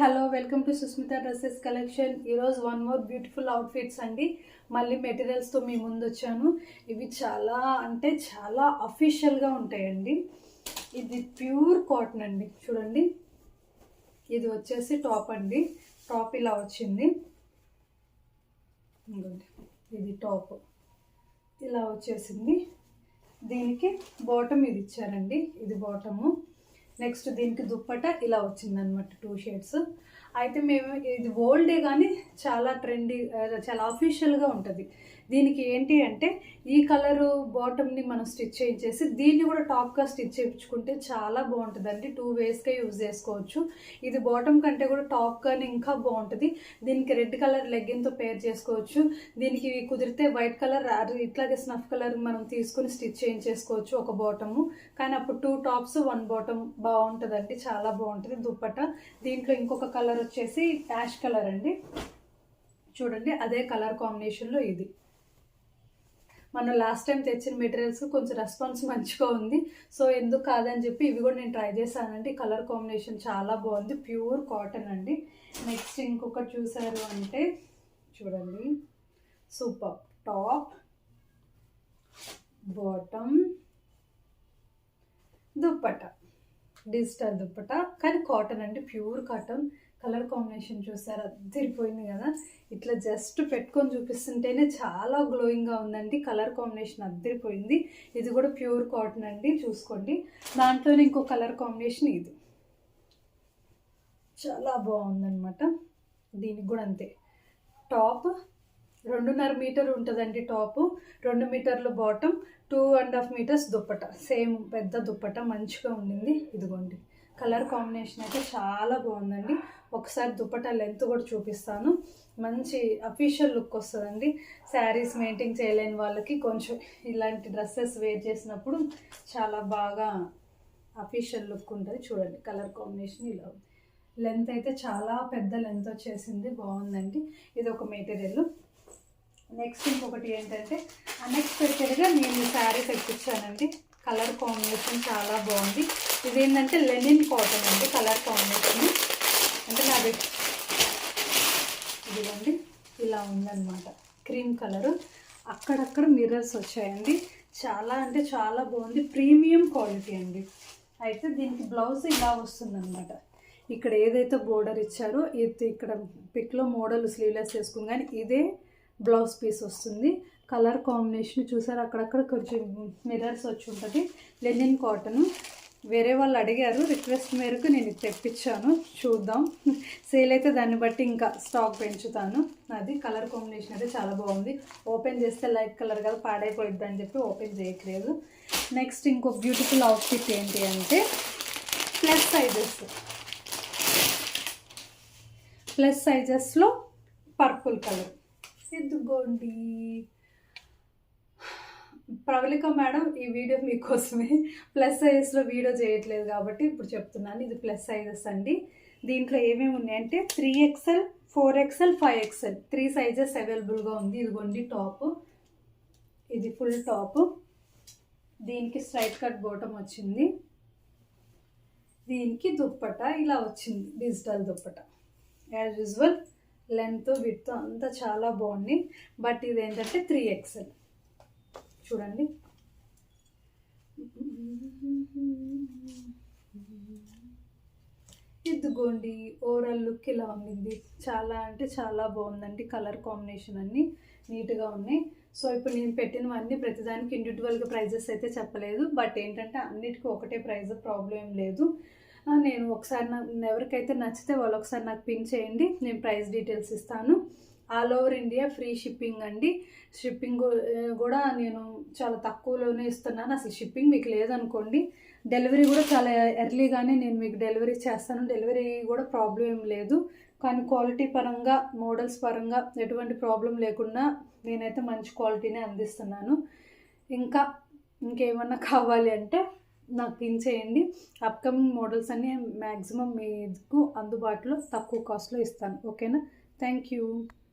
Hello welcome to Sushmita dresses collection. ఈరోజు one more beautiful outfits అండి. మళ్ళీ మెటీరియల్స్తో మీ ముందు వచ్చాను. ఇవి చాలా అంటే చాలా అఫీషియల్గా ఉంటాయండి. ఇది ప్యూర్ కాటన్ అండి చూడండి. ఇది వచ్చేసి టాప్ అండి. టాప్ ఇలా వచ్చింది. ఇది టాప్. ఇలా వచ్చేసింది. దీనికి బాటమ్ ఇది ఇచ్చారండి. ఇది బాటము. నెక్స్ట్ దీనికి దుప్పట ఇలా వచ్చిందనమాట టూ షేడ్స్ అయితే మేము ఇది ఓల్డే కానీ చాలా ట్రెండీ చాలా అఫీషియల్గా ఉంటుంది. దీనికి ఏంటి అంటే ఈ కలరు బాటమ్ని మనం స్టిచ్ చేయించేసి దీన్ని కూడా టాప్గా స్టిచ్ చేయించుకుంటే చాలా బాగుంటుందండి. టూ వేస్గా యూజ్ చేసుకోవచ్చు. ఇది బాటమ్ కంటే కూడా టాప్గానే ఇంకా బాగుంటుంది. దీనికి రెడ్ కలర్ లెగ్గిన్తో పేర్ చేసుకోవచ్చు. దీనికి కుదిరితే వైట్ కలర్ ఇట్లాగే స్నఫ్ కలర్ మనం తీసుకుని స్టిచ్ చేయించేసుకోవచ్చు ఒక బాటము కానీ అప్పుడు టూ టాప్స్ వన్ బాటమ్ బాగుంటుందండి. చాలా బాగుంటుంది దుప్పట. దీంట్లో ఇంకొక కలర్ వచ్చేసి యాష్ కలర్ అండి. చూడండి అదే కలర్ కాంబినేషన్లో ఇది. మనం లాస్ట్ టైం తెచ్చిన మెటీరియల్స్ కొంచెం రెస్పాన్స్ మంచిగా ఉంది. సో ఎందుకు కాదని చెప్పి ఇవి కూడా నేను ట్రై చేశానండి. కలర్ కాంబినేషన్ చాలా బాగుంది. ప్యూర్ కాటన్ అండి. నెక్స్ట్ ఇంకొకటి చూసారు అంటే చూడండి. Super. Top bottom dupatta digital dupatta. కానీ కాటన్ అండి ప్యూర్ కాటన్. కలర్ కాంబినేషన్ చూసారా? అద్దరిపోయింది కదా. ఇట్లా జస్ట్ పెట్టుకొని చూపిస్తుంటేనే చాలా గ్లోయింగ్గా ఉందండి. కలర్ కాంబినేషన్ అద్దరిపోయింది. ఇది కూడా ప్యూర్ కాటన్ అండి. చూసుకోండి. దాంట్లోనే ఇంకో కలర్ కాంబినేషన్ ఇది. చాలా బాగుందనమాట దీనికి కూడా అంతే. టాప్ రెండున్నర మీటర్ ఉంటుందండి టాపు రెండు మీటర్లు bottom two and half metres dupatta. Same పెద్ద దుప్పట మంచిగా ఉండింది. ఇదిగోండి. కలర్ కాంబినేషన్ అయితే చాలా బాగుందండి. ఒకసారి దుప్పట లెంత్ కూడా చూపిస్తాను. మంచి అఫీషియల్ లుక్ వస్తుందండి. శారీస్ మెయింటైన్ చేయలేని వాళ్ళకి కొంచెం ఇలాంటి డ్రెస్సెస్ వేర్ చేసినప్పుడు చాలా బాగా అఫీషియల్ లుక్ ఉంటుంది. చూడండి కలర్ కాంబినేషన్ ఇలా ఉంది. లెంత్ అయితే చాలా పెద్ద లెంత్ వచ్చేసింది. బాగుందండి. ఇది ఒక మెటీరియల్. నెక్స్ట్ ఇంకొకటి ఏంటంటే అన్ఎక్స్పెక్టెడ్గా నేను ఈ శారీ తెప్పించానండి. కలర్ కాంబినేషన్ చాలా బాగుంది. ఇది ఏంటంటే లెనిన్ కాటన్ అండి కలర్ కాంబినేషన్ అంటే నాది ఇదిగోండి ఇలా ఉందన్నమాట. క్రీమ్ కలరు అక్కడక్కడ మిర్రర్స్ వచ్చాయండి. చాలా అంటే చాలా బాగుంది. ప్రీమియం క్వాలిటీ అండి. అయితే దీనికి బ్లౌజ్ ఇలా వస్తుందన్నమాట. ఇక్కడ ఏదైతే బోర్డర్ ఇచ్చారో ఇది ఇక్కడ పిక్లో మోడల్ స్లీవ్లెస్ వేసుకుని కానీ ఇదే బ్లౌజ్ పీస్ వస్తుంది. కలర్ కాంబినేషన్ చూసారు? అక్కడక్కడ కొంచెం మిర్రర్స్ వచ్చి ఉంటుంది. Linen cotton. వేరే వాళ్ళు అడిగారు రిక్వెస్ట్ మేరకు నేను ఇది తెప్పించాను. చూద్దాం. సేల్ అయితే దాన్ని బట్టి ఇంకా స్టాక్ పెంచుతాను. అది కలర్ కాంబినేషన్ అయితే చాలా బాగుంది. ఓపెన్ చేస్తే లైట్ కలర్ కదా పాడైపోయిద్ది అని చెప్పి ఓపెన్ చేయట్లేదు. నెక్స్ట్ ఇంకో బ్యూటిఫుల్ అవుట్ఫిట్ ఏంటి అంటే ప్లస్ సైజెస్. ప్లస్ సైజెస్లో పర్పుల్ కలర్. ఇదిగోండి ప్రవళిక మేడం ఈ వీడియో మీకోసమే ప్లస్ సైజెస్లో వీడియో చేయట్లేదు కాబట్టి ఇప్పుడు చెప్తున్నాను. ఇది ప్లస్ సైజెస్ అండి. దీంట్లో ఏమేమి ఉన్నాయంటే three XL four XL five XL three sizes అవైలబుల్గా ఉంది. ఇదిగోండి టాప్. ఇది ఫుల్ టాప్. దీనికి స్ట్రైట్ కట్ బోటం వచ్చింది. దీనికి దుప్పట ఇలా వచ్చింది. Digital dupatta. As usual length with అంతా చాలా బాగుంది. బట్ ఇది ఏంటంటే త్రీ ఎక్స్ఎల్ చూడండి. ఇదిగోండి ఓవరాల్ లుక్ ఇలా ఉండింది. చాలా అంటే చాలా బాగుందండి కలర్ కాంబినేషన్ అన్నీ. నీట్గా ఉన్నాయి. సో ఇప్పుడు నేను పెట్టినవన్నీ ప్రతిదానికి ఇండివిజువల్గా ప్రైజెస్ అయితే చెప్పలేదు. బట్ ఏంటంటే అన్నిటికీ ఒకటే ప్రైస్ ప్రాబ్లం ఏం లేదు. నేను ఒకసారి నాకు ఎవరికైతే నచ్చితే వాళ్ళు ఒకసారి నాకు పిన్ చేయండి. నేను ప్రైస్ డీటెయిల్స్ ఇస్తాను. All over India free shipping అండి. షిప్పింగ్ కూడా నేను చాలా తక్కువలోనే ఇస్తున్నాను. అసలు షిప్పింగ్ మీకు లేదనుకోండి. డెలివరీ కూడా చాలా ఎర్లీగానే నేను మీకు డెలివరీ చేస్తాను. డెలివరీ కూడా ప్రాబ్లం ఏం లేదు. కానీ క్వాలిటీ పరంగా మోడల్స్ పరంగా ఎటువంటి ప్రాబ్లం లేకుండా నేనైతే మంచి క్వాలిటీనే అందిస్తున్నాను. ఇంకా ఇంకేమన్నా కావాలి అంటే నాకు పిన్ చేయండి. అప్కమింగ్ మోడల్స్ అన్నీ మ్యాక్సిమం మీకు అందుబాటులో తక్కువ కాస్ట్లో ఇస్తాను. ఓకేనా? Thank you